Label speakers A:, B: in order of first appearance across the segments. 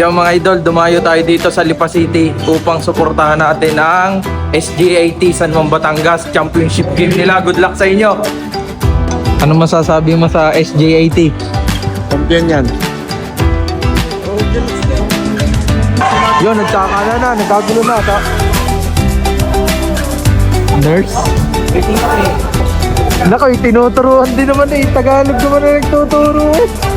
A: Yung mga idol, dumayo tayo dito sa Lipa City upang suportahan natin ang SGAT San Juan Batangas Championship game nila. Good luck sa inyo! Ano masasabi mo sa SGAT?
B: Champion yan.
A: Yun, nagkakala na, nagkagulo na. Ta Nurse? Nako, tinuturuan din naman eh. Tagalog naman na nagtuturo eh.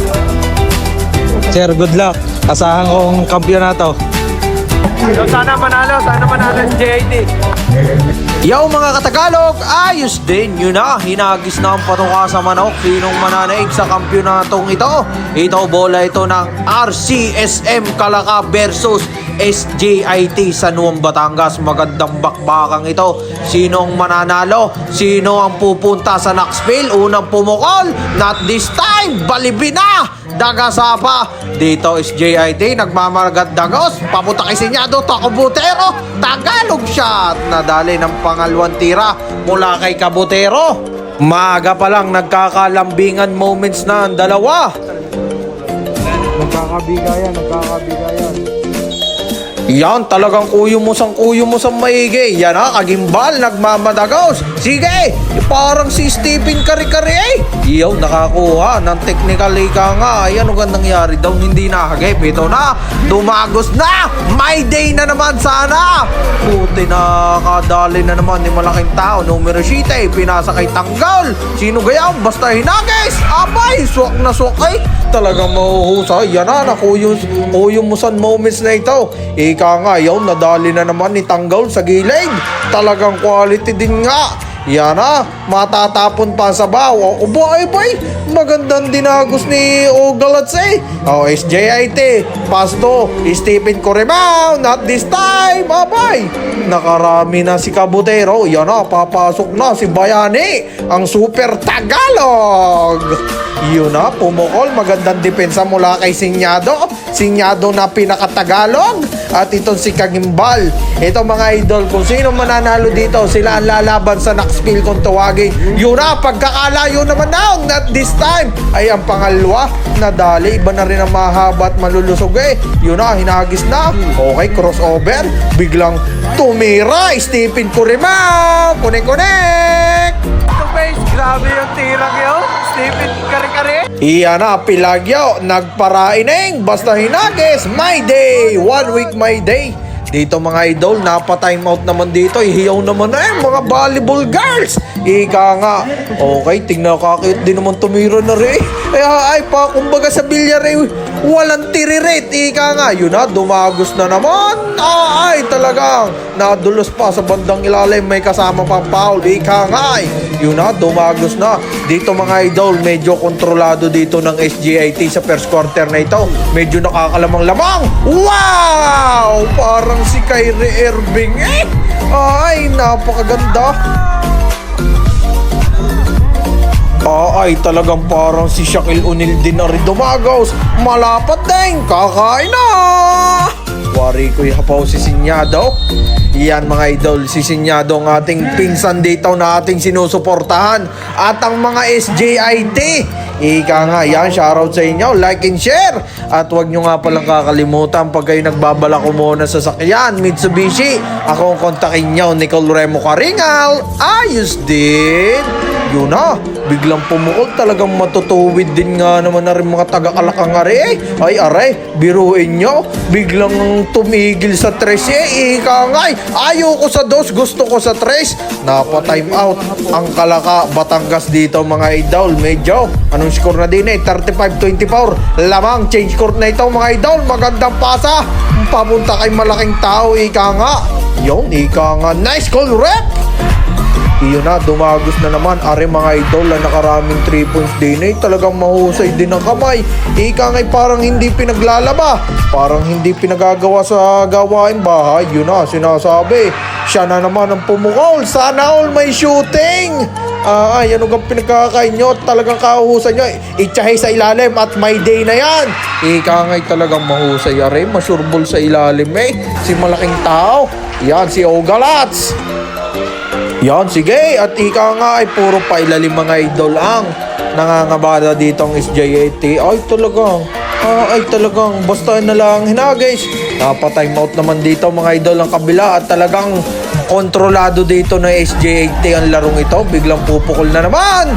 A: Sir, good luck. Asahan kong kampyonato. So, sana manalo, sana manalo si JIT.
C: Yo mga katagalog, ayos din yun na. Hinagis na ang patuka sa manok. Sinong mananaig sa kampyonatong ito? Ito bola ito ng RCSM Kalaka versus SJIT San Juan Batangas. Magandang bakbakang ito. Sinong mananalo? Sino ang pupunta sa Knoxville? Unang pumukol. Not this time. Balibina! Dagasapa. Dito is JIT. Nagmamaragat dagos. Papunta kay Sinyado. Takobutero. Tagalog shot. Nadali ng pangalawang tira mula kay Kabutero. Maaga pa lang nagkakalambingan moments na ang dalawa.
A: Nagkakabigayan, nagkakabigayan.
C: Yan, talagang kuyo mo sang kuyo mo sang maigi. Yan ha, kagimbal, nagmamadagos. Sige, parang si Stephen Kari-Kari eh. Iyaw, nakakuha ng technical ika nga. Ay, ano gandang nangyari daw, hindi nahagip. Ito na, dumagos na. May day na naman sana. Puti na, kadali na naman ni malaking tao. Numero 7, pinasa kay Tanggol. Sino gaya? Basta hinagis. Abay, swak na swak eh. Talagang mahuhusay. Yan na, nakuyo, kuyo mo san moments na ito. Ika nga, yaw, nadali na naman ni Tanggol sa gilid. Talagang quality din nga. Yan na, matatapon pa sa baw. O, boy, boy, magandang dinagos ni Ogalats eh. O, SJIT, pasto, Stephen Coremao, not this time, abay. Nakarami na si Kabutero. Yan na, papasok na si Bayani, ang super Tagalog. Yun na, pumukol. Magandang depensa mula kay Sinyado. Sinyado na pinakatagalog. At itong si Kagimbal. Ito mga idol, kung sino mananalo dito, sila ang lalaban sa Knoxville kung tawagin. Yun na, pagkakalayo naman na. Not this time. Ay, ang pangalwa, nadali. Iba na rin ang mahaba at malulusog eh. Yun na, hinagis na. Okay, crossover. Biglang tumira. Stephen Curima. Kunek-kunek.
A: Face, grabe yung tirang yun. Stephen Kare-Kare.
C: Iya na, pilagyo, nagparaineng, basta hinagis, my day, one week my day. Dito mga idol, napa-time out naman dito, ihiyaw naman na eh, mga volleyball girls. Ika nga, okay, tingnan kakit din naman tumira na rin. Kaya ay pa, kumbaga sa bilyar eh, walang tiririt. Ika nga, yun na, dumagos na naman. Ah, ay, talagang, nadulos pa sa bandang ilalim, may kasama pang foul. Ika nga, ay, yun na, dumagos na. Dito mga idol, medyo kontrolado dito ng SGIT sa first quarter na ito. Medyo nakakalamang-lamang. Wow! Parang si Kyrie Irving eh. Ay, napakaganda. Ah, ay talagang parang si Shaquille O'Neal din na rin dumagaws. Malapat din, kakain na! Wari ko hapaw si Sinyado. Yan mga idol, si Sinyado ang ating pinsan dito na ating sinusuportahan. At ang mga SJIT. Ika nga, yan, shoutout sa inyo. Like and share. At huwag nyo nga palang kakalimutan pag kayo nagbabala ko muna sa sakyan, Mitsubishi. Ako ang kontakin nyo, Nicole Remo Karingal. Ayos din. Yun na, biglang pumukol talagang matutuwid din nga naman na rin mga taga-alakangari eh. Ay aray, biruin nyo, biglang tumigil sa tres eh. Ika nga, eh. ayoko sa dos, gusto ko sa tres. Napa time out ang kalaka Batangas dito mga idol. Medyo, anong score na din eh, 35-24. Lamang, change court na ito mga idol. Magandang pasa, papunta kay malaking tao, ika nga. Yun, ika nga, nice call rep! Iyon na, dumagos na naman. Are mga idol na nakaraming 3 points din eh. Talagang mahusay din ang kamay. Ika nga'y parang hindi pinaglalaba. Parang hindi pinagagawa sa gawain bahay. Yun na, sinasabi. Siya na naman ang pumukol. Sana all may shooting. Ah, ay, ano kang pinagkakain nyo? Talagang kahuhusan nyo. Itsahe sa ilalim at may day na yan. Ika nga'y talagang mahusay. Are, masurbol sa ilalim eh. Si malaking tao. Yan, si Ogalats. Yan, sige. At ika nga ay puro pailalim mga idol ang nangangabada dito ang SJAT. Ay, talaga. Ah, ay talagang basta na lang hinagis. Napa-time out naman dito mga idol ang kabila at talagang kontrolado dito na SJ80 ang larong ito. Biglang pupukol na naman.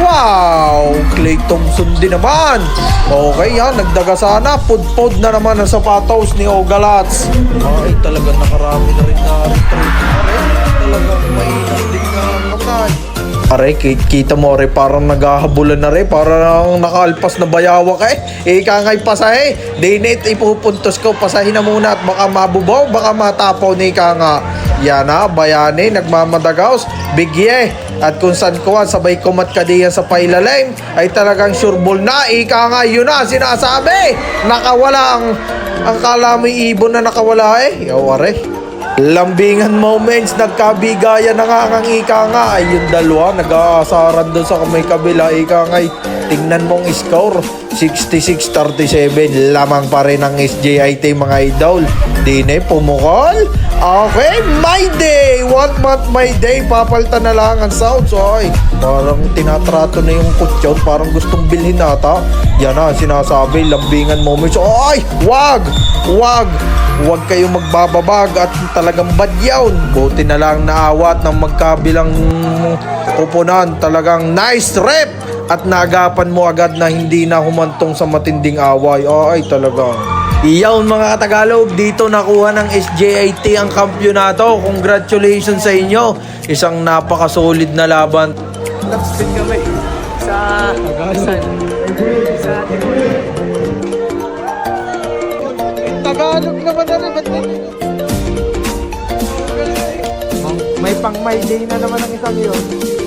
C: Wow! Clay Thompson din naman. Okay yan, nagdaga sana. Pud-pud na naman ang sapatos ni Ogalats. Ay talagang nakarami na rin na retreat. Talagang mainam din na kamay. Aray, kita, mo rin, parang naghahabulan na rin, parang nakaalpas na bayawak eh. Ika nga'y pasahe, dinit ipupuntos ko, pasahin na muna at baka mabubaw, baka matapaw ni Ika nga. Yan na, bayani, nagmamadagaos, bigye. At kung saan ko sabay kumat ka diyan sa pailalim, ay talagang sureball na, Ika nga, yun na, sinasabi. Nakawala ang, ang kala ibon na nakawala eh. Yaw, aray. Lambingan moments, nagkabigayan na nga ang ika nga. Ay, yung dalawa, nag-aasaran doon sa kamay kabila. Ika nga, ay, tingnan mong score. 66-37, lamang pa rin ang SJIT mga idol. Di na pumukol. Okay, my day! One month my day, papalta na lang ang sounds. Ay, parang tinatrato na yung kutsyon, parang gustong bilhin nata. Yan na, sinasabi, lambingan moments. Ay, wag! Wag! Huwag kayong magbababag at talagang badyawn. Buti na lang naawat ng magkabilang kupunan. Talagang nice rep at naagapan mo agad na hindi na humantong sa matinding away. Ay, talagang. Iyaw mga Tagalog, dito nakuha ng SJIT ang kampyonato. Congratulations sa inyo. Isang napaka-solid na laban.
B: Tapspin kami sa Tagalog. Sa
C: Tagalog naman na rin.
A: May pang my day na naman ang isang yun.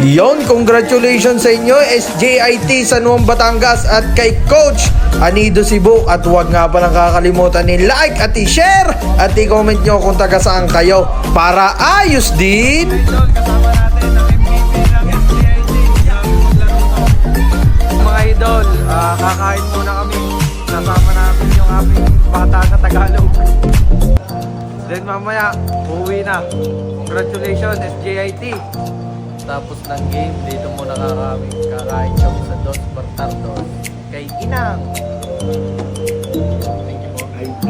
C: Yon, congratulations sa inyo SJIT San Juan Batangas at kay Coach Anido Cebu at huwag nga palang kakalimutan ni like at i-share at i-comment nyo kung taga saan kayo para ayos din.
A: Mga idol, ah, kakain muna kami. Kasama namin yung aming bata na Tagalog. Then mamaya, uuwi na. Congratulations, SJIT. Tapos ng game, dito muna kakain. Kakain kami sa Dos Bartardos. Kay Inang.